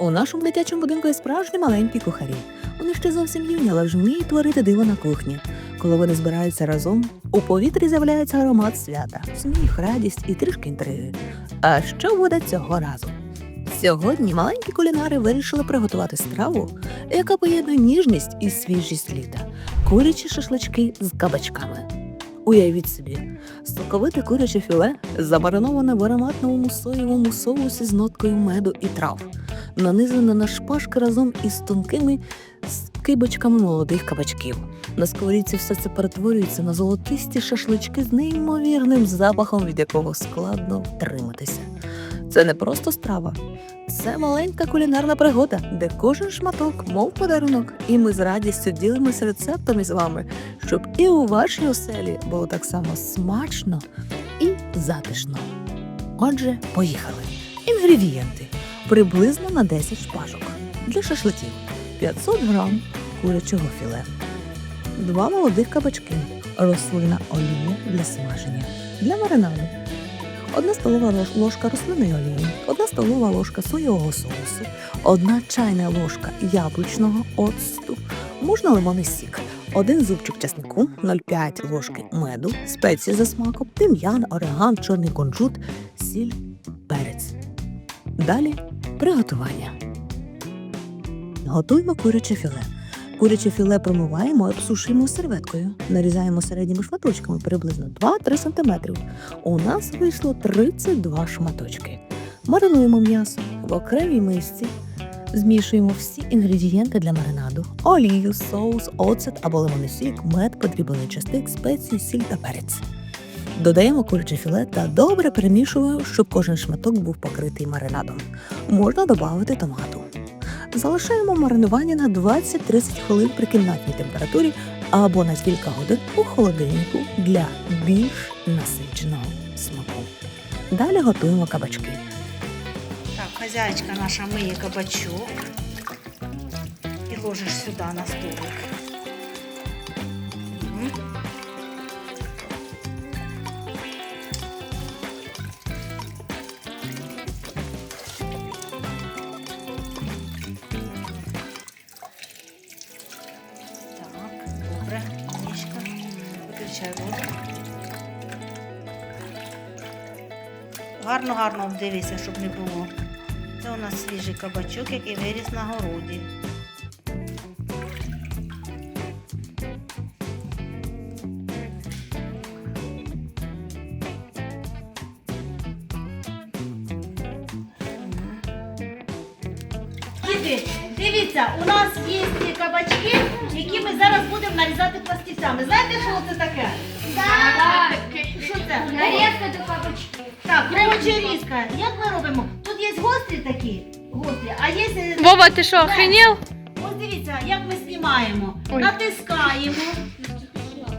У нашому дитячому будинку є справжні маленькі кухарі. Вони ще зовсім юні, але вміють творити диво на кухні. Коли вони збираються разом, у повітрі з'являється аромат свята, сміх, радість і трішки інтриги. А що буде цього разу? Сьогодні маленькі кулінари вирішили приготувати страву, яка поєднує ніжність і свіжість літа курячі шашлички з кабачками. Уявіть собі, соковите куряче філе замариноване в ароматному соєвому соусі з ноткою меду і трав, нанизане на шпажки разом із тонкими скибочками молодих кабачків. На сковорідці все це перетворюється на золотисті шашлички з неймовірним запахом, від якого складно втриматися. Це не просто страва, це маленька кулінарна пригода, де кожен шматок, мов подарунок, і ми з радістю ділимося рецептами з вами, щоб і у вашій оселі було так само смачно і затишно. Отже, поїхали. Інгредієнти приблизно на 10 шпажок для шашликів 500 грам курячого філе, 2 молодих кабачки, рослина олія для смаження, для маринаду, 1 столова ложка рослинної олії, 1 столова ложка соєвого соусу, 1 чайна ложка яблучного оцту, можна лимонний сік, 1 зубчик чеснику, 0,5 ложки меду, спеції за смаком, тим'ян, ореган, чорний кунжут, сіль, перець. Далі приготування. Готуємо куряче філе. Куряче філе промиваємо і обсушуємо серветкою. Нарізаємо середніми шматочками приблизно 2-3 см. У нас вийшло 32 шматочки. Маринуємо м'ясо в окремій мисці. Змішуємо всі інгредієнти для маринаду: олію, соус, оцет або лимонний сік, мед, подріблений частик, спеції, сіль та перець. Додаємо куряче філе та добре перемішуємо, щоб кожен шматок був покритий маринадом. Можна додати томату. Залишаємо маринування на 20-30 хвилин при кімнатній температурі або на кілька годин у холодильнику для більш насиченого смаку. Далі готуємо кабачки. Так, хазяйка наша миє кабачок і ложиш сюди на столик. Гарно, гарно обдивися, щоб не було. Це у нас свіжий кабачок, який виріс на городі. Діти, дивіться, у нас є ці кабачки, які ми зараз будемо нарізати пластівцями. Знаєте, що це таке? Так. Що це? Нарезка до кабачків. Так, овочі різка. Як ми робимо? Тут є гострі такі, гострі, а є. е, Вова, ти що, охренел? Ось дивіться, як ми знімаємо. Ой. Натискаємо.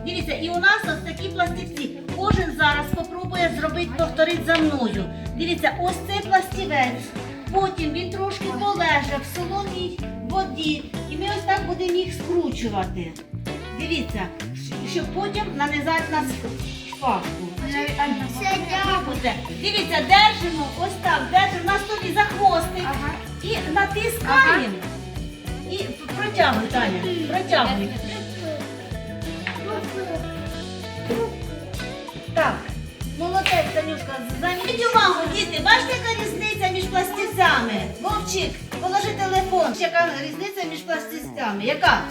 Дивіться, і у нас ось такі пластівці. Кожен зараз спробує зробити, повторити за мною. Дивіться, ось цей пластівець. Потім він трошки полеже в солоній воді. І ми ось так будемо їх скручувати. Дивіться, щоб потім нанизати на шпажку. Все дякую. Дивіться, держимо, ось так, держимо на столі за хвостик Ага. і натискаємо. І протягуй, Таня, протягуй. Так, молодець, Танюшка, заміть увагу, діти, бачите, яка різниця між пластівцями? Вовчик, положи телефон. Яка різниця між пластівцями? Яка?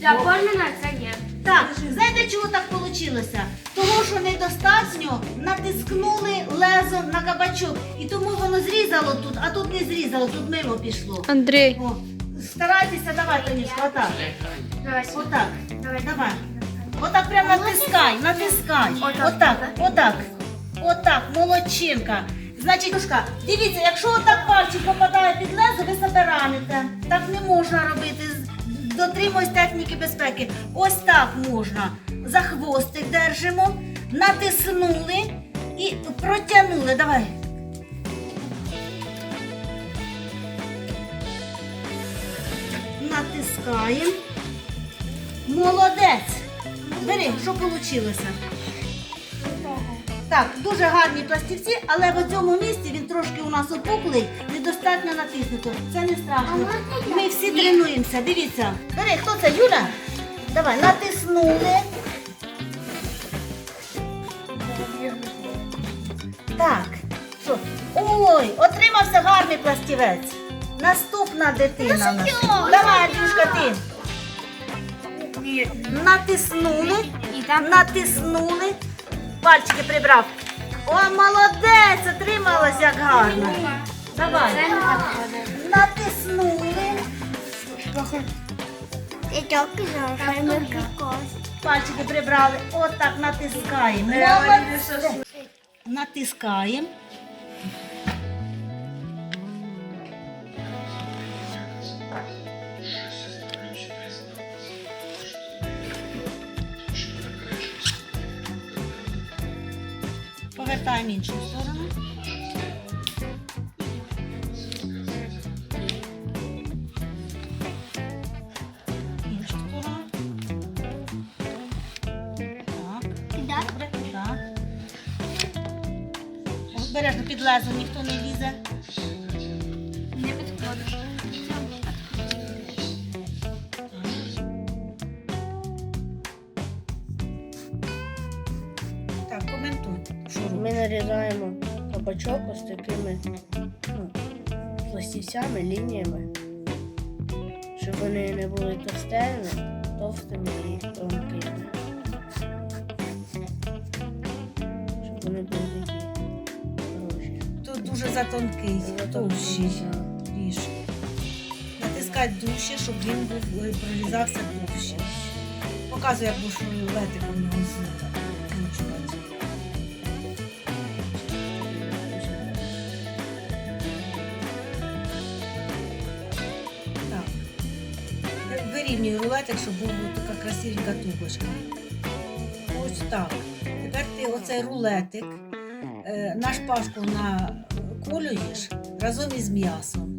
Заповнена це ні. Так, знаєте, чого так вийшло? Того, що недостатньо натискнули лезо на кабачок. І тому воно зрізало тут, а тут не зрізало, тут мимо пішло. Андрій. О, старайтеся, давай, Танюшка, отак. Давай. Отак. Давай. Давай. Отак прям натискай, натискай. Отак, отак. Отак, молодчинка. Значить, дивіться, якщо отак пальчик попадає під лезо, ви себе раните. Так не можна робити. Дотримуюсь техніки безпеки. Ось так можна. За хвостик держимо, натиснули і протягнули. Давай. Натискаємо. Молодець. Бери, що вийшло? Так, дуже гарні пластівці, але в цьому місці він трошки у нас опуклий, недостатньо натиснуто. Це не страшно. Ми всі тренуємося. Дивіться. Бери, хто це? Юля? Давай, натиснули. Так. Що? Ой, отримався гарний пластівець. Наступна дитина. у нас. Давай, Андрюшка, ти. Натиснули. Натиснули. Пальчики прибрав. О, молодець! Отрималось як гарно. Давай. Натиснули. Пальчики прибрали. Отак натискаємо. Натискаємо. Peppermint. Так, коментуйте. Що? Ми нарізаємо кабачок ось такими ну, пластівцями, лініями, щоб вони не були товстими, товстими і тонкими. Щоб вони були такі хороші. Тут дуже затонкий, товщий. Ріж. Натискати дужче, щоб він був е, прорізався довше. Показую, як будеш летик у нього Вирівнюю рулетик, щоб була така красивенька тубочка. Ось так. Тепер ти оцей рулетик е, на шпажку наколюєш разом із м'ясом.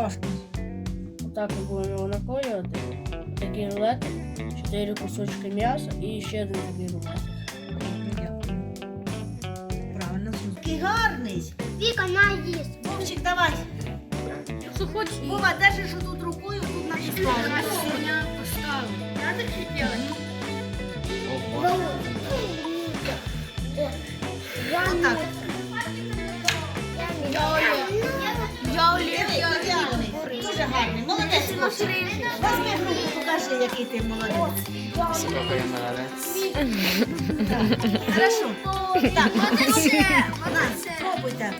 Шпажку. Отак ми будемо його наколювати. Такий рулетик, чотири кусочки м'яса і ще один такий рулетик. Правильно. Такий гарний. Віка, на їсть. Вовчик, давай. Що хочеш? Вова, держиш тут рукою, тут натискаєш. Надо что делать? Отак. Гарний. Молодець. Возьми руку, покажи, який ти молодець. Какой молодец. Хорошо. Так, на, спробуйте.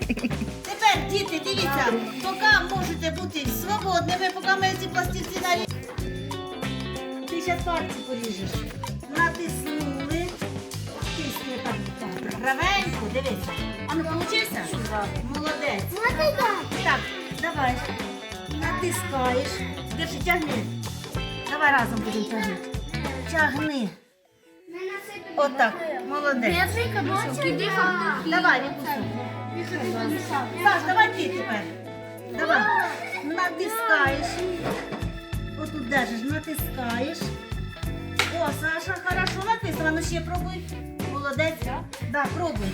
Тепер, діти, дивіться, поки можете бути свободними, поки ми ці пластівці наріжемо. Ти зараз пальці поріжеш. Натиснули. Тисни так, так. Гравенько. А ну, получився? Молодець. Так, давай. Натискаєш. Держи, тягни. Давай разом будемо тягнути. Тягни. Отак. Молодець. Давай, відпусти. Саш, давай ти тепер. Давай. Натискаєш. Отут держиш, натискаєш. О, Саша, хорошо натиснула. Ну ще пробуй. Молодець. Да, пробуй.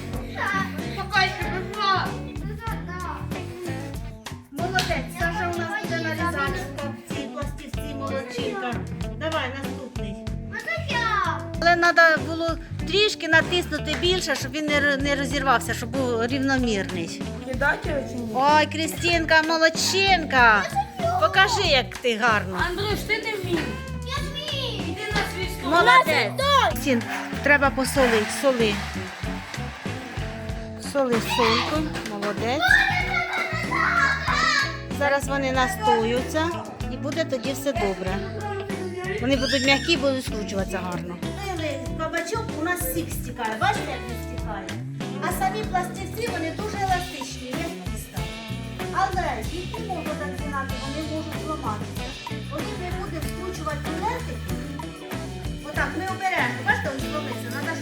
Молодець. У нас буде нарізати ці пластівці молодчинка. Давай, наступний. Але треба було трішки натиснути більше, щоб він не, розірвався, щоб був рівномірний. Ой, Крістінка, молодчинка. Покажи, як ти гарно. Андрюш, ти не вмів. Іди на стол. Молодець. Крістін, треба посолити, соли. Соли сольку, молодець. Зараз вони настоються і буде тоді все добре. Вони будуть м'які і будуть скручуватися гарно. Кабачок у нас сік стікає. Бачите, як він стікає? А самі пластівці вони дуже еластичні, як тісто. Але їх не можна так вони можуть зламатися. Коли ми будемо скручувати рулетик, отак, ми оберемо паличку.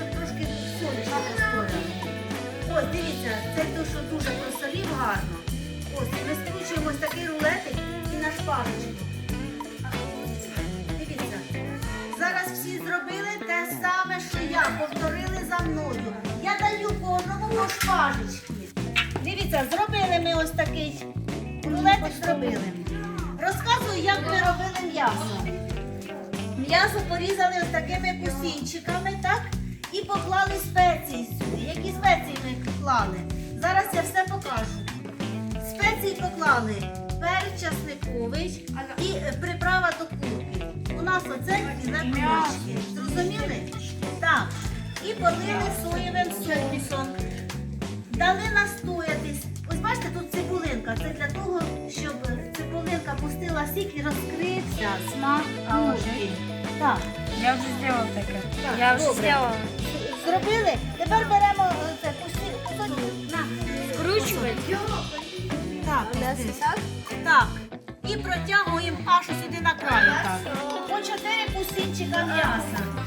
По. Дивіться, зробили ми ось такий рулетик зробили. Розказую, як ми робили м'ясо. М'ясо порізали ось такими кусінчиками, так? І поклали спеції сюди. Які спеції ми поклали? Зараз я все покажу. Спеції поклали перець часниковий і е, приправа до курки. У нас оце філе курочки. Зрозуміли? Так. І полили соєвим соусом. Дали настоятись. Ось бачите, тут цибулинка. Це для того, щоб цибулинка пустила сік і розкрився смак курки. Так. Я вже зробила таке. Так, Я вже добре. зробила. Зробили. Тепер беремо е, це пусти. кусочок. На. Скручувати. Так, так? І протягуємо аж сюди на краю. Так. По чотири кусінчика м'яса.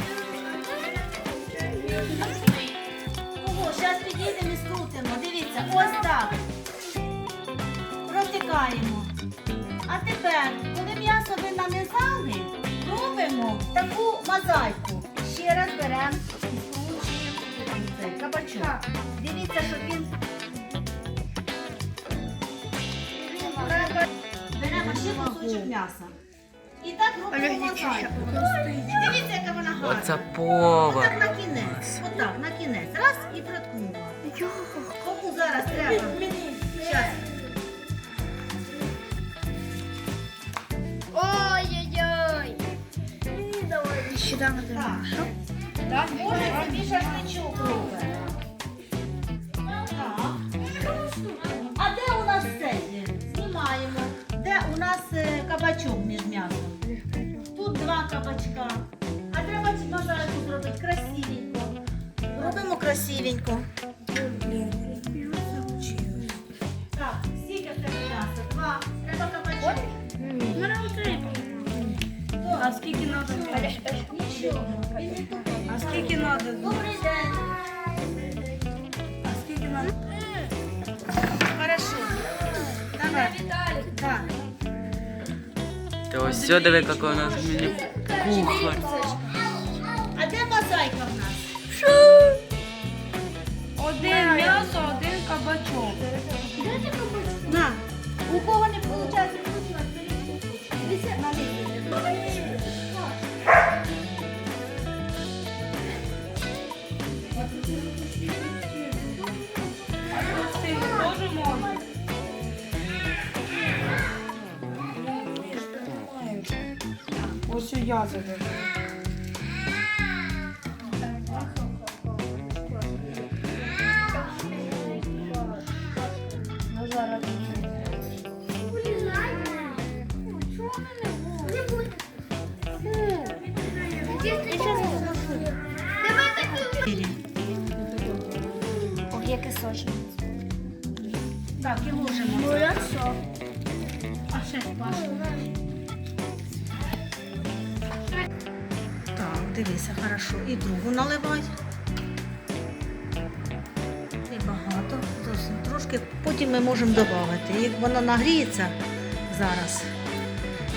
Дивіться, ось так. Протикаємо. А тепер, коли м'ясо ви нанизали, робимо таку мозаїку. Ще раз беремо і скручуємо цей кабачок. Дивіться, щоб він Беремо ще кусочок м'яса. І так робимо мозаїку. Дивіться, яка вона гарна. Оце повар. Отак на кінець. Отак, на кінець. Раз і проткнула. Кому зараз? Щас. Ой-ой-ой. Так. Може собі шашличок робить. А де у нас це? Знімаємо. Де у нас е, кабачок між м'ясом? Тут два кабачка. А треба ці мозаїку зробити красивенько. Робимо красивенько. А скільки надо? Добрий день. А скільки надо? Хорошо. Давай. Так. Та ось все диви, какой у нас мені кухар. Заберу. Ну. Яке сочне. Так, і ложимо. А ще бачимо. Дивися, хорошо. І другу наливай. І багато, зовсім трошки. Потім ми можемо додати. Як воно нагріється зараз.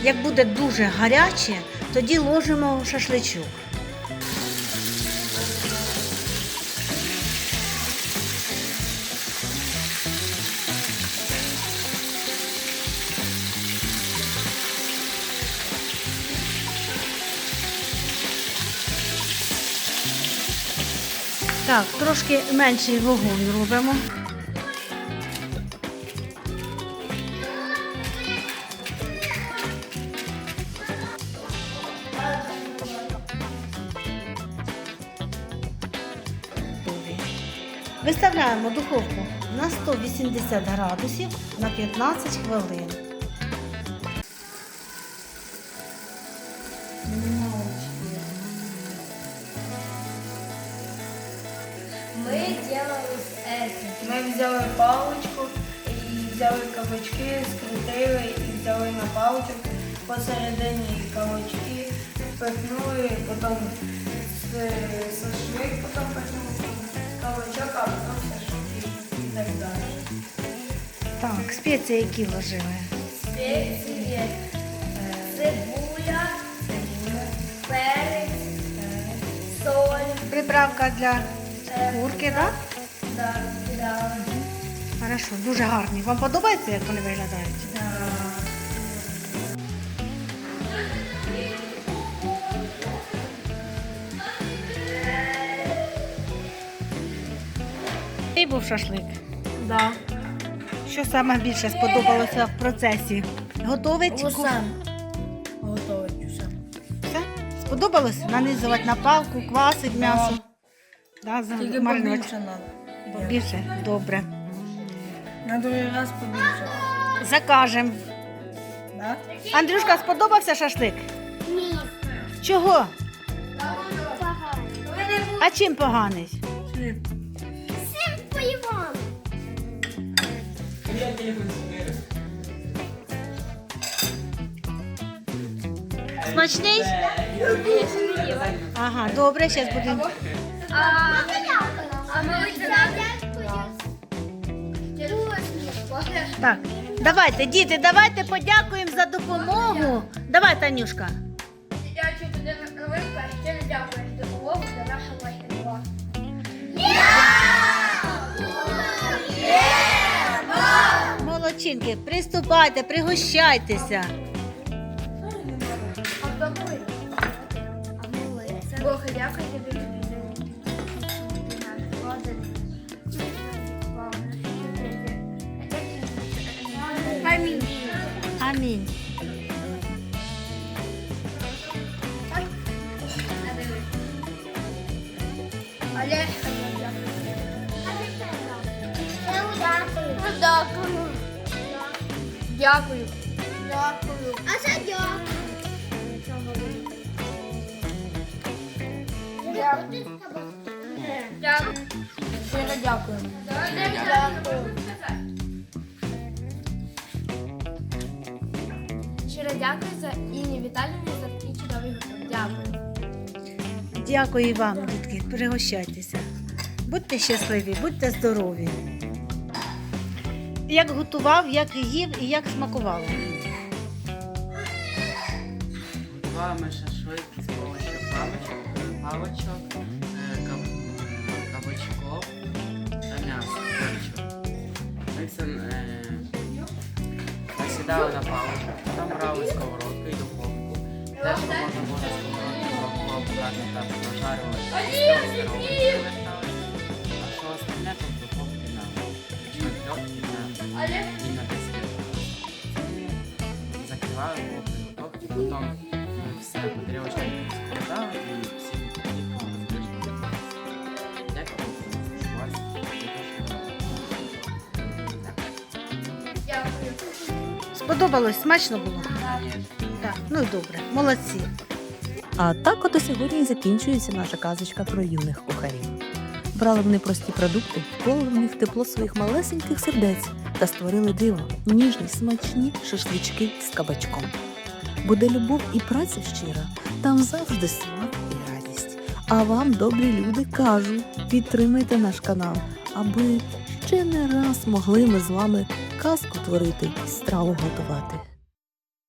Як буде дуже гаряче, тоді ложимо шашличок. Так, трошки менший вогонь робимо. Виставляємо духовку на 180 градусів на 15 хвилин. Мы делали это. Мы взяли палочку и взяли кабачки, скрутили и взяли на палочку. Посередині кабачки пихнули, потім сошли, потім пихнули кабачок, а потім сошли и так далее. Так, спеції які вложили? Спеції, е, цибуля, перець, е. соль. Приправка для курки, так? Да, да. Хорошо, дуже гарні. Вам подобається, як вони виглядають? І був шашлик. Да. Що саме більше сподобалося в процесі? Готовить? Усе. Готовить усе. Все? Сподобалось? Нанизувати на палку, квасить м'ясо. Да, за- Тільки побільше треба. Побільше? Добре. На другий раз побільше. Закажем. Да? Андрюшка, сподобався шашлик? Ні. Чого? Погано. А чим поганий? Всім поївали. Смачний? Ага, добре, зараз будемо. Так, давайте, діти, давайте подякуємо за допомогу. Давай, Танюшка. Новинка щиро дякую за допомогу для нашого майстерства. Молодчинки, приступайте, пригощайтеся. Бога дякую тобі. Амінь. Але Дякую. Дякую. Дякую. А це дякую. Дякую. Щиро дякую. Дякую. Щиро дякую за Інні Віталіївні за такий чудовий готов. Дякую. Дякую і вам, дітки, пригощайтеся. Будьте щасливі, будьте здорові. Як готував, як їв і як смакувало. Готували ми шашлик з овочів паличок, паличок, е, каб- кабачков та м'ясо. курячого. Ми це е, насідали на паличок, брали сковородку і духовку. Те, що можна було на сковородку обрати та пожарювати, Сподобалось, смачно було? Так, ну і добре, молодці. А так от сьогодні і закінчується наша казочка про юних кухарів. Брали вони прості продукти, вклали в них тепло своїх малесеньких сердець та створили диво, ніжні, смачні шашлички з кабачком. Буде любов і праця щира, там завжди смак і радість. А вам, добрі люди, кажу, підтримайте наш канал, аби ще не раз могли ми з вами казку творити і страву готувати.